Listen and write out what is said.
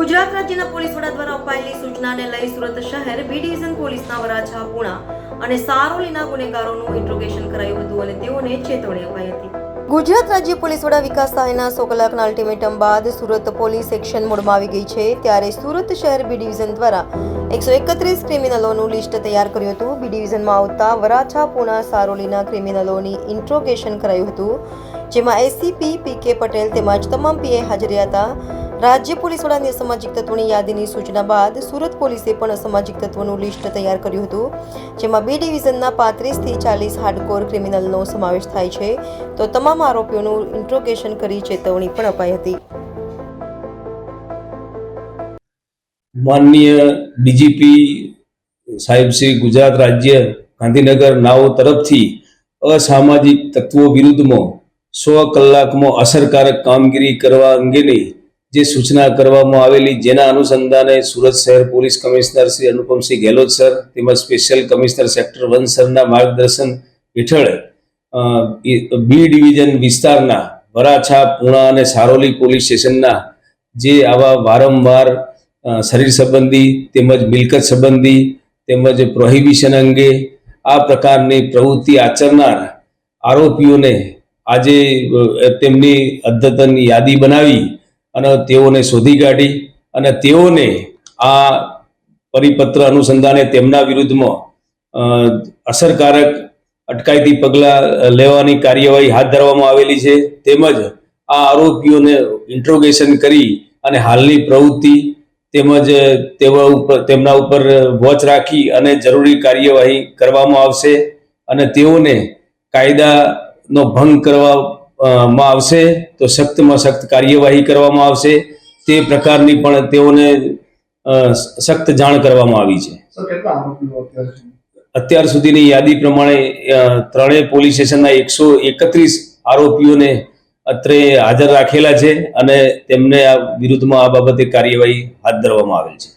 ગુજરાત રાજ્યના પોલીસ વડા દ્વારા અપાયેલી સૂચનાને લઈ સુરત શહેર બી ડિવિઝન પોલીસના વરાછા પુણા અને સારોલીના ગુનેગારોનું ઇન્ટ્રોગેશન કરાયું હતું અને તેઓને ચેતવણી અપાઈ હતી. ગુજરાત રાજ્ય પોલીસ વડા વિકાસ સહાયના સો કલાકના અલ્ટિમેટમ બાદ સુરત પોલીસ એક્શન મોડમાં આવી ગઈ છે, ત્યારે સુરત શહેર બી ડિવિઝન દ્વારા એકસો એકત્રીસ ક્રિમિનલોનું લિસ્ટ તૈયાર કર્યું હતું. બી ડિવિઝનમાં આવતા વરાછા પુણા, સારોલીના ક્રિમિનલોની ઇન્ટ્રોગેશન કરાયું હતું, જેમાં એસીપી પી કે પટેલ તેમજ તમામ પીએ હાજર હતા. રાજ્ય પોલીસ વડાની અસામાજિક તત્વોની યાદીની સૂચના બાદ સુરત પોલીસે પણ અસામાજિક તત્વોનું લિસ્ટ તૈયાર કર્યું હતું, જેમાં બે ડિવિઝનના પાંત્રીસથી ચાલીસ હાર્ડકોર ક્રિમિનલનો સમાવેશ થાય છે. તો તમામ આરોપીઓનું ઇન્ટ્રોગેશન કરી ચેતવણી પણ અપાઈ હતી. માનનીય ડીજીપી સાહેબ શ્રી ગુજરાત રાજ્ય ગાંધીનગર નાઓ તરફથી અસામાજિક તત્વો વિરુદ્ધમાં સો કલાકમાં અસરકારક કામગીરી કરવા અંગેની જે સૂચના કરવામાં આવેલી જેના અનુસંધાને સુરત શહેર police commissioner Shri Anupamsingh Gehlot sir તેમજ સ્પેશિયલ કમિશનર સેક્ટર વન સરના માર્ગદર્શન હેઠળ બી ડિવિઝન વિસ્તારના વરાછા, પૂણા અને સારોલી પોલીસ સ્ટેશનના જે આવા વારંવાર શરીર સંબંધી તેમજ મિલકત સંબંધી તેમજ પ્રોહિબિશન અંગે આ પ્રકારની પ્રવૃત્તિ આચરનાર આરોપીઓને આજે તેમની અદ્યતન યાદી બનાવી અને તેઓને શોધી કાઢી અને તેઓને આ પરિપત્ર અનુસંધાને તેમના વિરુદ્ધમાં અસરકારક અટકાયતી પગલાં લેવાની કાર્યવાહી હાથ ધરવામાં આવેલી છે. તેમજ આ આરોપીઓને ઇન્ટ્રોગેશન કરી અને હાલની પ્રવૃત્તિ તેમજ તેઓ ઉપર, તેમના ઉપર વોચ રાખી અને જરૂરી કાર્યવાહી કરવામાં આવશે અને તેઓને કાયદાનો ભંગ કરવા માં આવશે તો સખ્તમાં સખ્ત કાર્યવાહી કરવામાં આવશે. તે પ્રકારની પણ તેઓને સખ્ત જાણ કરવામાં આવી અત્યારે છે અત્યાર સુધીની યાદી પ્રમાણે ત્રણેય પોલીસ સ્ટેશનના એકસો એકત્રીસ આરોપીઓને અત્રે હાજર રાખેલા છે અને તેમને આ વિરુદ્ધમાં આ બાબતે કાર્યવાહી હાથ ધરવામાં આવેલ છે.